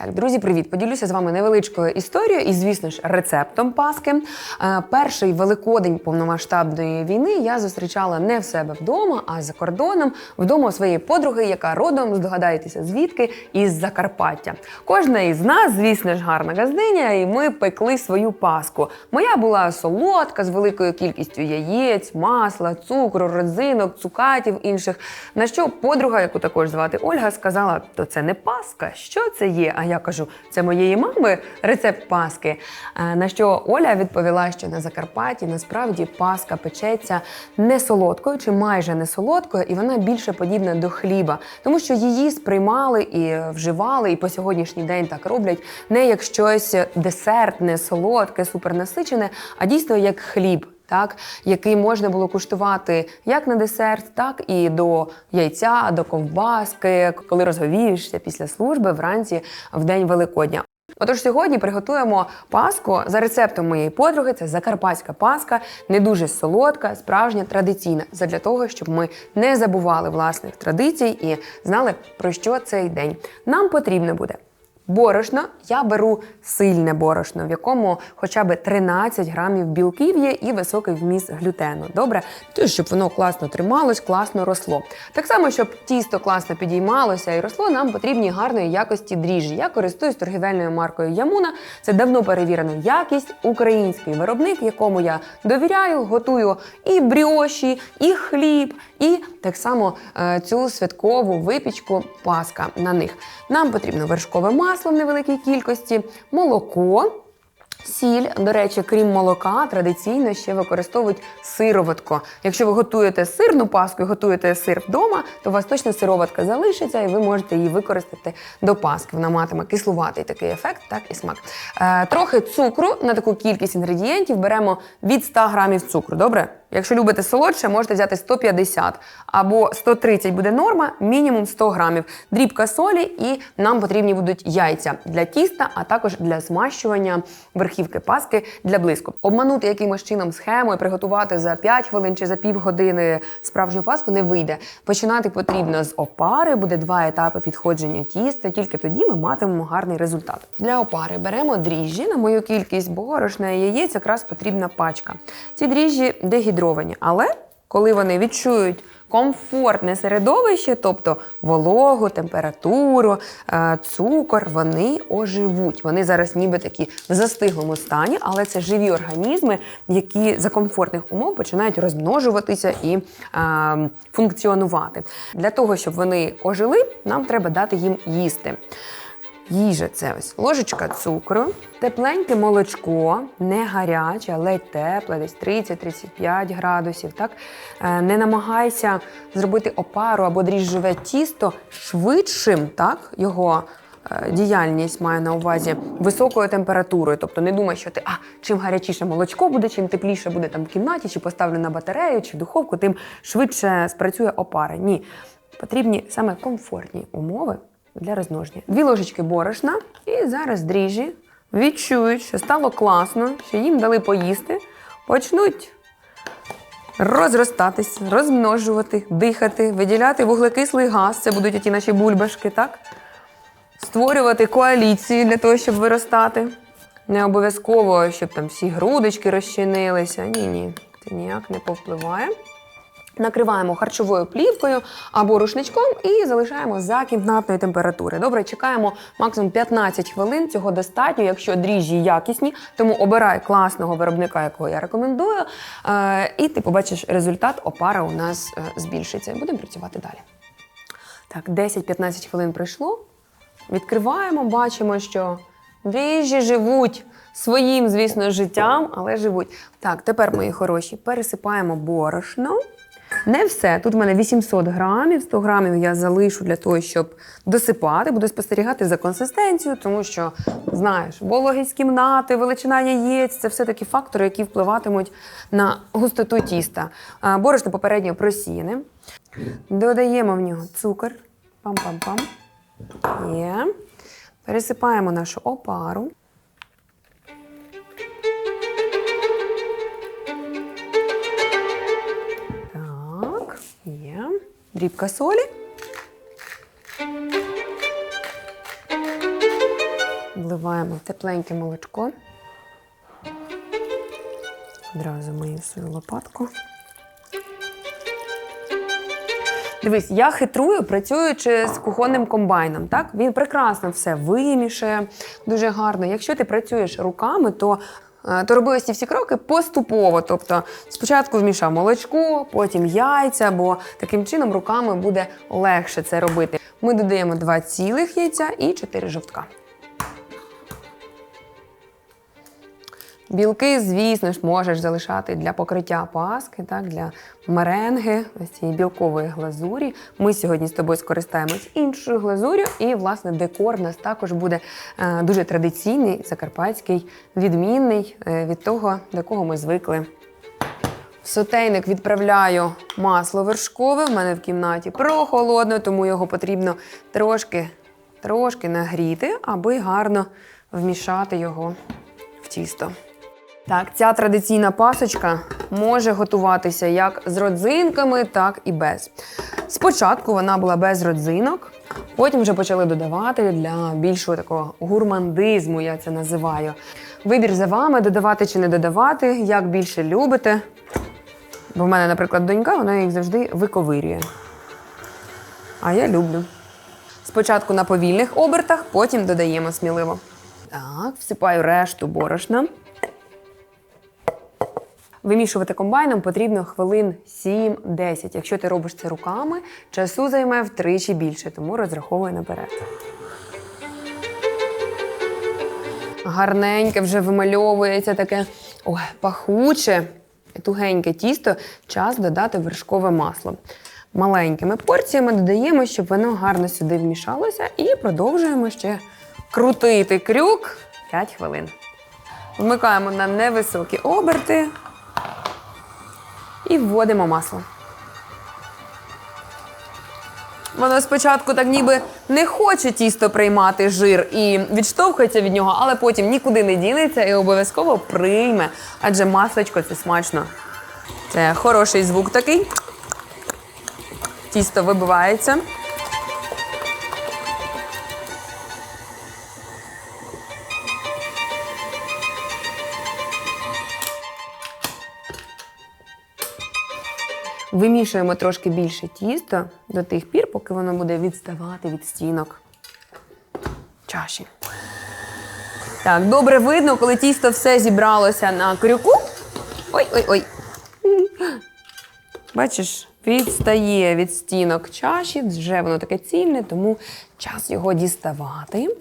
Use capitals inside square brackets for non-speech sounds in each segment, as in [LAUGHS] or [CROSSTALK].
Так, друзі, привіт! Поділюся з вами невеличкою історією і, звісно ж, рецептом Паски. Е, Перший великодень повномасштабної війни я зустрічала не в себе вдома, а за кордоном, вдома своєї подруги, яка родом, здогадаєтеся, звідки із Закарпаття. Кожна із нас, звісно ж, гарна газдиня, і ми пекли свою паску. Моя була солодка з великою кількістю яєць, масла, цукру, родзинок, цукатів інших. На що подруга, яку також звати Ольга, сказала: то це не паска, що це є? Я кажу, це моєї мами рецепт паски. Е, На що Оля відповіла, що на Закарпатті насправді паска печеться не солодкою чи майже не солодкою, і вона більше подібна до хліба, тому що її сприймали і вживали, і по сьогоднішній день так роблять не як щось десертне, солодке, супернасичене, а дійсно як хліб. Так, який можна було куштувати як на десерт, так і до яйця, до ковбаски, коли розговієшся після служби вранці в день Великодня. Отож, сьогодні приготуємо паску за рецептом моєї подруги. Це закарпатська паска, не дуже солодка, справжня традиційна, задля того, щоб ми не забували власних традицій і знали про що цей день. Нам потрібно буде Борошно я беру сильне борошно, в якому хоча б 13 грамів білків є і високий вміст глютену. Добре, Тобто, щоб воно класно трималось, класно росло. Так само, щоб тісто класно підіймалося і росло, нам потрібні гарної якості дріжджі. Я користуюсь торгівельною маркою Ямуна. Це давно перевірена якість, український виробник, якому я довіряю, готую і бріоші, і хліб, і так само е, цю святкову випічку паска на них. Нам потрібно вершкове масло в невеликій кількості, молоко. Сіль, до речі, крім молока, традиційно ще використовують сироватку. Якщо ви готуєте сирну паску і готуєте сир вдома, то у вас точно сироватка залишиться, і ви можете її використати до паски. Вона матиме кислуватий такий ефект, так і смак. Е, трохи цукру на таку кількість інгредієнтів беремо від 100 грамів цукру. Добре? Якщо любите солодше, можете взяти 150 або 130 буде норма, мінімум 100 грамів. Дрібка солі, і нам потрібні будуть яйця для тіста, а також для змащування верхівки паски для блиску. Обманути якимось чином схему і приготувати за 5 хвилин чи за півгодини справжню паску не вийде. Починати потрібно з опари, буде два етапи підходження тіста. Тільки тоді ми матимемо гарний результат. Для опари беремо дріжджі. На мою кількість борошна і яєць якраз потрібна пачка. Ці дріжджі дегідровані, але коли вони відчують комфортне середовище, тобто вологу, температуру, е, цукор, вони оживуть. Вони зараз ніби такі в застиглому стані, але це живі організми, які за комфортних умов починають розмножуватися і е, функціонувати. Для того, щоб вони ожили, нам треба дати їм їсти. Їжа це ось ложечка цукру, тепленьке молочко, не гаряче, ледь тепле, десь 30-35 градусів. Так? Е, Не намагайся зробити опару або дріжджове тісто швидшим, так? його е, діяльність має на увазі високою температурою. Тобто не думай, що ти а чим гарячіше молочко буде, чим тепліше буде там в кімнаті, чи поставлю на батарею, чи в духовку, тим швидше спрацює опара. Ні. Потрібні саме комфортні умови для розмноження. Дві ложечки борошна, і зараз дріжджі відчують, що стало класно, що їм дали поїсти, почнуть розростатись, розмножувати, дихати, виділяти вуглекислий газ. Це будуть ті наші бульбашки, так? Створювати коаліції для того, щоб виростати. Не обов'язково, щоб там всі грудочки розчинилися. Ні, ні, це ніяк не повпливає. Накриваємо харчовою плівкою або рушничком і залишаємо за кімнатної температури. Добре, чекаємо максимум 15 хвилин. Цього достатньо, якщо дріжджі якісні, тому обирай класного виробника, якого я рекомендую. Е, і ти побачиш результат, опара у нас е, збільшиться. Будемо працювати далі. Так, 10-15 хвилин пройшло. Відкриваємо, бачимо, що дріжджі живуть своїм, звісно, життям, але живуть. Так, тепер, мої хороші, пересипаємо борошно. Не все. Тут в мене 800 грамів, 100 грамів я залишу для того, щоб досипати. Буду спостерігати за консистенцією, тому що, знаєш, вологість кімнати, величина яєць це все такі фактори, які впливатимуть на густоту тіста. Борошно попередньо просіяне. Додаємо в нього цукор. Пам-пам-пам. Є. Пересипаємо нашу опару. Дрібка солі. Вливаємо тепленьке молочко. Одразу мию свою лопатку. Дивись, я хитрую, працюючи з кухонним комбайном. Так він прекрасно все вимішає, дуже гарно. Якщо ти працюєш руками, то то робили ці всі кроки поступово. Тобто спочатку вмішав молочко, потім яйця, бо таким чином руками буде легше це робити. Ми додаємо два цілих яйця і чотири жовтка. Білки, звісно ж, можеш залишати для покриття паски, так, для меренги, ось цієї білкової глазурі. Ми сьогодні з тобою скористаємось іншою глазур'ю, і, власне, декор у нас також буде е, дуже традиційний, закарпатський, відмінний е, від того, до кого ми звикли. В сотейник відправляю масло вершкове. В мене в кімнаті прохолодно, тому його потрібно трошки, трошки нагріти, аби гарно вмішати його в тісто. Так, ця традиційна пасочка може готуватися як з родзинками, так і без. Спочатку вона була без родзинок, потім вже почали додавати для більшого такого гурмандизму, я це називаю. Вибір за вами, додавати чи не додавати, як більше любите. Бо в мене, наприклад, донька, вона їх завжди виковирює. А я люблю. Спочатку на повільних обертах, потім додаємо сміливо. Так, всипаю решту борошна. Вимішувати комбайном потрібно хвилин 7-10. Якщо ти робиш це руками, часу займе втричі більше, тому розраховуй наперед. Гарненьке вже вимальовується таке ой, пахуче, тугеньке тісто, час додати вершкове масло. Маленькими порціями додаємо, щоб воно гарно сюди вмішалося, і продовжуємо ще крутити крюк 5 хвилин. Вмикаємо на невисокі оберти і вводимо масло. Воно спочатку так ніби не хоче тісто приймати жир і відштовхується від нього, але потім нікуди не дінеться і обов'язково прийме. Адже маслечко це смачно. Це хороший звук такий. Тісто вибивається. Вимішуємо трошки більше тіста до тих пір, поки воно буде відставати від стінок чаші. Так, добре видно, коли тісто все зібралося на крюку. Ой-ой-ой. Бачиш, відстає від стінок чаші, вже воно таке цільне, тому час його діставати.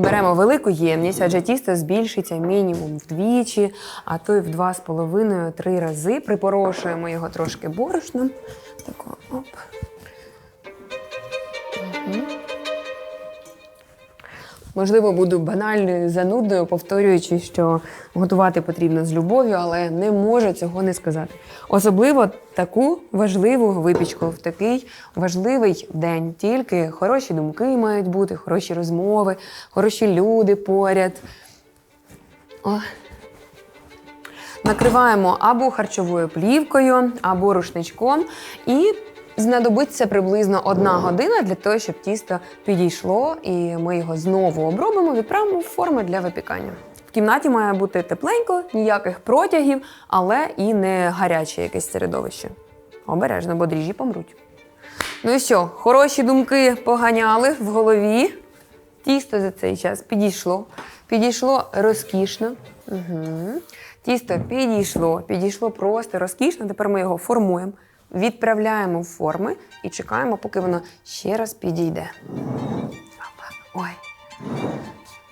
Беремо велику ємність, адже тісто збільшиться мінімум вдвічі, а то й в два з половиною три рази. Припорошуємо його трошки борошном. Тако, оп. Можливо, буду банальною занудною, повторюючи, що готувати потрібно з любов'ю, але не можу цього не сказати. Особливо таку важливу випічку в такий важливий день. Тільки хороші думки мають бути, хороші розмови, хороші люди поряд. О. Накриваємо або харчовою плівкою, або рушничком і Знадобиться приблизно одна година для того, щоб тісто підійшло, і ми його знову обробимо, відправимо в форму для випікання. В кімнаті має бути тепленько, ніяких протягів, але і не гаряче якесь середовище. Обережно, бо дріжджі помруть. Ну і що, хороші думки поганяли в голові. Тісто за цей час підійшло. Підійшло розкішно. Угу. Тісто підійшло, підійшло просто розкішно. Тепер ми його формуємо відправляємо в форми і чекаємо, поки воно ще раз підійде. Ой.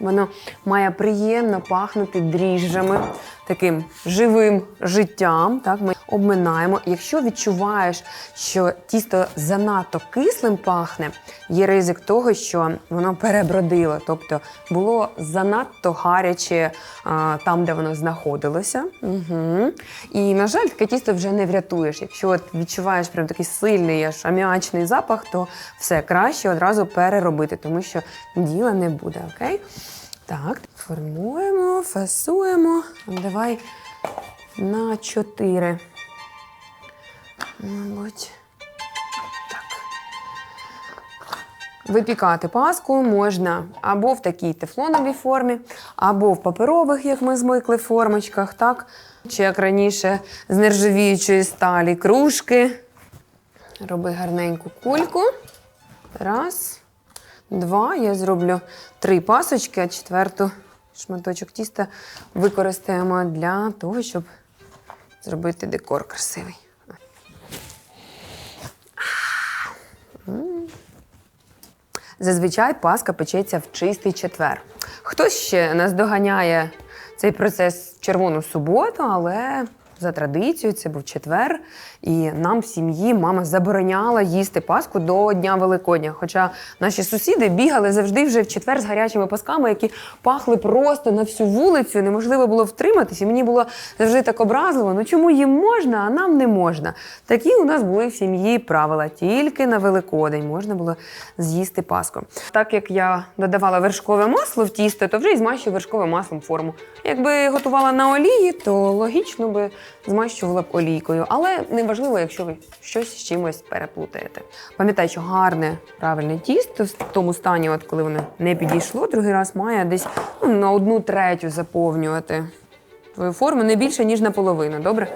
Воно має приємно пахнути дріжджами, таким живим життям. Так, Ми обминаємо. Якщо відчуваєш, що тісто занадто кислим пахне, є ризик того, що воно перебродило, тобто було занадто гаряче а, там, де воно знаходилося. Угу. І, на жаль, таке тісто вже не врятуєш. Якщо от відчуваєш прям такий сильний аж аміачний запах, то все краще одразу переробити, тому що діла не буде. Окей? Так, формуємо, фасуємо. Давай на 4. Мабуть. Випікати паску можна або в такій тефлоновій формі, або в паперових, як ми звикли, формочках, так? Чи як раніше з нержавіючої сталі кружки. Роби гарненьку кульку. Раз, два. Я зроблю три пасочки, а четверту шматочок тіста використаємо для того, щоб зробити декор красивий. Зазвичай паска печеться в чистий четвер. Хтось ще наздоганяє цей процес червону суботу, але за традицією це був четвер, і нам в сім'ї мама забороняла їсти паску до Дня Великодня. Хоча наші сусіди бігали завжди вже в четвер з гарячими пасками, які пахли просто на всю вулицю, неможливо було втриматися. Мені було завжди так образливо. Ну чому їм можна, а нам не можна? Такі у нас були в сім'ї правила. Тільки на Великодень можна було з'їсти паску. Так як я додавала вершкове масло в тісто, то вже і змащую вершковим маслом форму. Якби готувала на олії, то логічно би змащувала б олійкою. Але неважливо, якщо ви щось з чимось переплутаєте. Пам'ятай, що гарне правильне тісто в тому стані, от коли воно не підійшло, другий раз має десь ну, на одну третю заповнювати твою форму не більше, ніж наполовину, добре?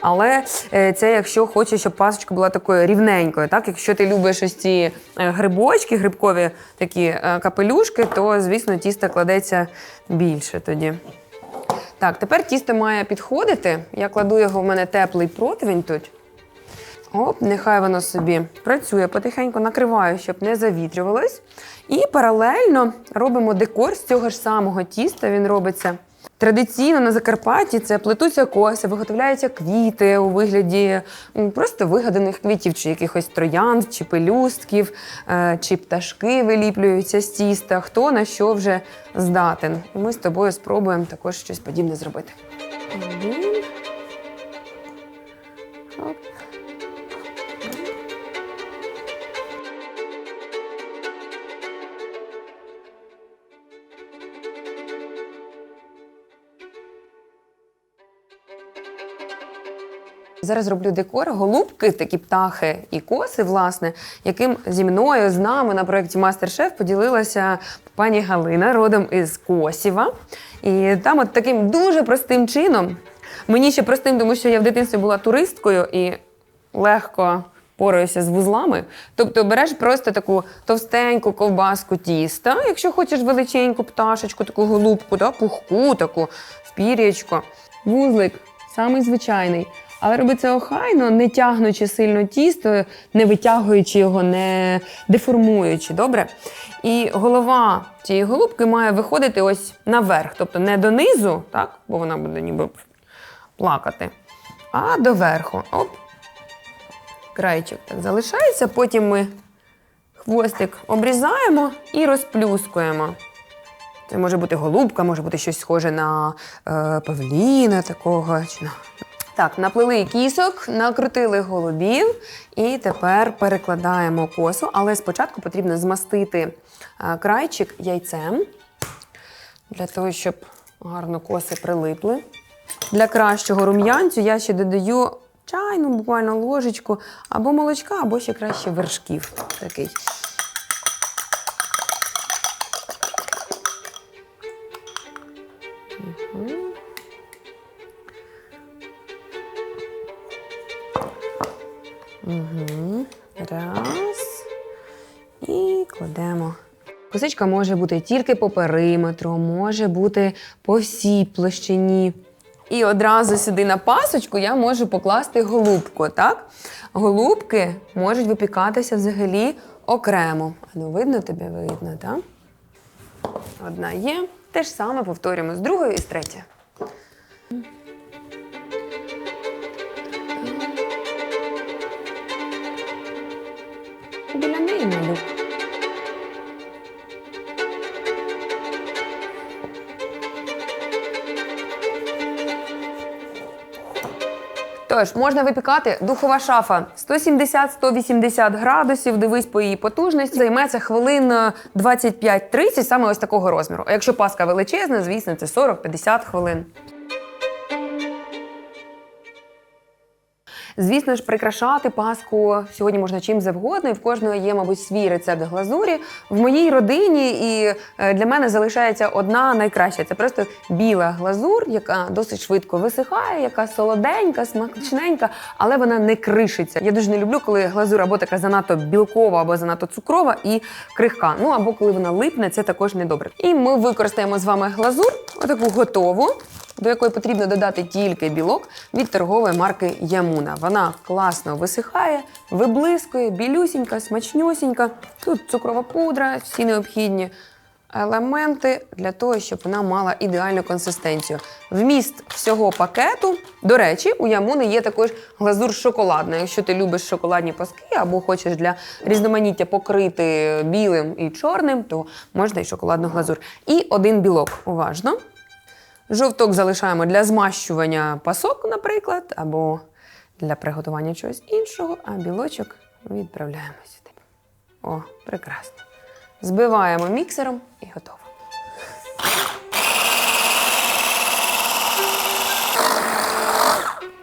Але е, це якщо хочеш, щоб пасочка була такою рівненькою. Так? Якщо ти любиш ось ці е, грибочки, грибкові такі е, капелюшки, то, звісно, тісто кладеться більше тоді. Так, тепер тісто має підходити. Я кладу його в мене теплий противень тут. Оп, нехай воно собі працює потихеньку, накриваю, щоб не завітрювалось. І паралельно робимо декор з цього ж самого тіста. Він робиться традиційно на Закарпатті. Це плетуться коси, виготовляються квіти у вигляді просто вигаданих квітів, чи якихось троянд, чи пелюстків, е, чи пташки виліплюються з тіста. Хто на що вже здатен. Ми з тобою спробуємо також щось подібне зробити. Зараз роблю декор, голубки, такі птахи і коси, власне, яким зі мною з нами на проєкті Мастер-Шеф поділилася пані Галина, родом із Косіва. І там, от таким дуже простим чином, мені ще простим, тому що я в дитинстві була туристкою і легко пораюся з вузлами. Тобто береш просто таку товстеньку ковбаску тіста, якщо хочеш величеньку пташечку, таку голубку, да, пухку, таку в пір'ячко. Вузлик самий звичайний. Але роби це охайно, не тягнучи сильно тісто, не витягуючи його, не деформуючи. Добре? І голова цієї голубки має виходити ось наверх, тобто не донизу, так? бо вона буде ніби плакати, а доверху. Оп. Крайчик так залишається. Потім ми хвостик обрізаємо і розплюскуємо. Це може бути голубка, може бути щось схоже на е, павліна такого. Чи на... Так, наплели кісок, накрутили голубів і тепер перекладаємо косу, але спочатку потрібно змастити е, крайчик яйцем для того, щоб гарно коси прилипли. Для кращого рум'янцю я ще додаю чайну, буквально ложечку або молочка, або ще краще вершків. Такий. Косичка може бути тільки по периметру, може бути по всій площині. І одразу сюди на пасочку я можу покласти голубку. так? Голубки можуть випікатися взагалі окремо. А ну видно тобі видно, так? Одна є. Те ж саме повторюємо з другою і з третьою. Тож, можна випікати духова шафа 170-180 градусів. Дивись по її потужності. Займеться хвилин е, 25-30, саме ось такого розміру. А якщо паска величезна, звісно, це 40-50 хвилин. Звісно ж, прикрашати паску сьогодні можна чим завгодно, і в кожного є, мабуть, свій рецепт глазурі. В моїй родині і е, для мене залишається одна найкраща. Це просто біла глазур, яка досить швидко висихає, яка солоденька, смачненька, але вона не кришиться. Я дуже не люблю, коли глазур або така занадто білкова, або занадто цукрова і крихка. Ну або коли вона липне, це також недобре. І ми використаємо з вами глазур, отаку готову. До якої потрібно додати тільки білок від торгової марки Ямуна. Вона класно висихає, виблискує, білюсінька, смачнюсінька. Тут цукрова пудра, всі необхідні елементи для того, щоб вона мала ідеальну консистенцію. Вміст всього пакету. До речі, у Ямуни є також глазур шоколадна. Якщо ти любиш шоколадні паски або хочеш для різноманіття покрити білим і чорним, то можна і шоколадну глазур. І один білок. Уважно. Жовток залишаємо для змащування пасок, наприклад, або для приготування чогось іншого, а білочок відправляємо сюди. О, прекрасно. Збиваємо міксером і готово.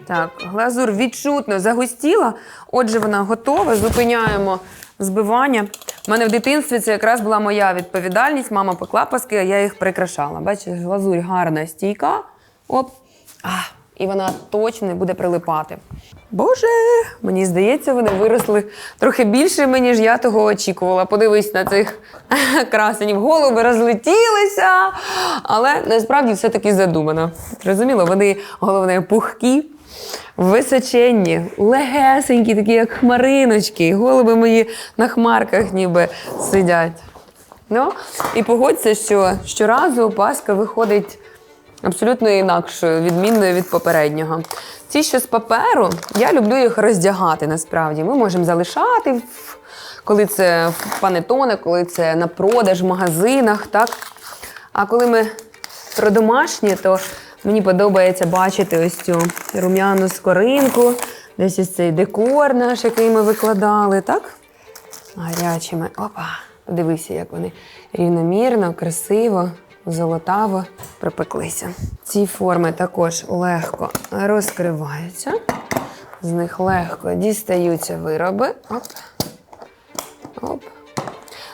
Так, глазур відчутно загустіла. Отже, вона готова. Зупиняємо збивання. У мене в дитинстві це якраз була моя відповідальність. Мама пекла паски, а я їх прикрашала. Бачиш, глазурь гарна, стійка. Оп. А, і вона точно не буде прилипати. Боже, мені здається, вони виросли трохи більшими, ніж я того очікувала. Подивись на цих [LAUGHS] красенів. Голуби розлетілися, але насправді все таки задумано. Розуміло, вони головне пухкі, височенні, легесенькі, такі як хмариночки. Голуби мої на хмарках ніби сидять. Ну, і погодься, що щоразу Пасха виходить абсолютно інакшою, відмінною від попереднього. Ці, що з паперу, я люблю їх роздягати насправді. Ми можемо залишати, коли це в панетоне, коли це на продаж в магазинах. так? А коли ми про домашнє, то мені подобається бачити ось цю рум'яну скоринку, десь ось цей декор наш, який ми викладали, так? Гарячими. Опа. Подивися, як вони рівномірно, красиво, золотаво припеклися. Ці форми також легко розкриваються. З них легко дістаються вироби. Оп. Оп.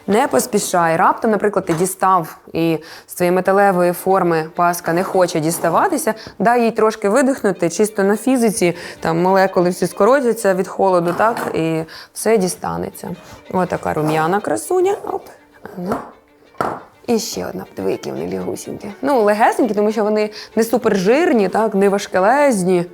Не поспішай. Раптом, наприклад, ти дістав і з твоєї металевої форми паска не хоче діставатися, дай їй трошки видихнути, чисто на фізиці, там молекули всі скоротяться від холоду, так, і все дістанеться. Ось така рум'яна красуня. Оп. Ну. І ще одна, диви, які вони лігусінькі. Ну, легесенькі, тому що вони не супержирні, так, не важкелезні,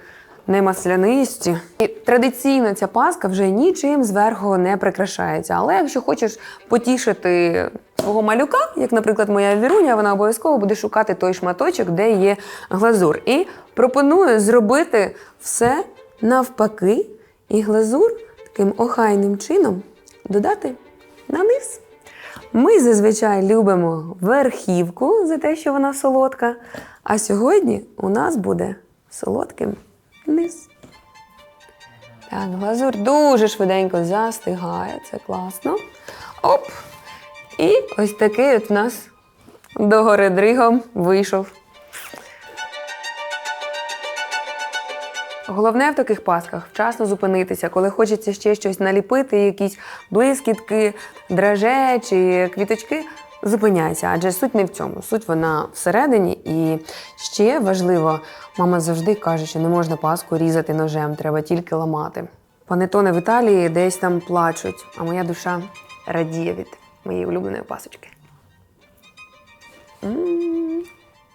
не маслянисті. І традиційно ця паска вже нічим зверху не прикрашається. Але якщо хочеш потішити свого малюка, як, наприклад, моя віруня, вона обов'язково буде шукати той шматочок, де є глазур. І пропоную зробити все навпаки, і глазур таким охайним чином додати на низ. Ми зазвичай любимо верхівку за те, що вона солодка. А сьогодні у нас буде солодким низ. Так, глазур дуже швиденько застигає, це класно. Оп! І ось такий от в нас догори дригом вийшов. Головне в таких пасках вчасно зупинитися, коли хочеться ще щось наліпити, якісь блискітки, драже чи квіточки. Зупиняється, адже суть не в цьому. Суть вона всередині. І ще важливо, мама завжди каже, що не можна паску різати ножем, треба тільки ламати. Панетони в Італії десь там плачуть, а моя душа радіє від моєї улюбленої пасочки. М -м -м.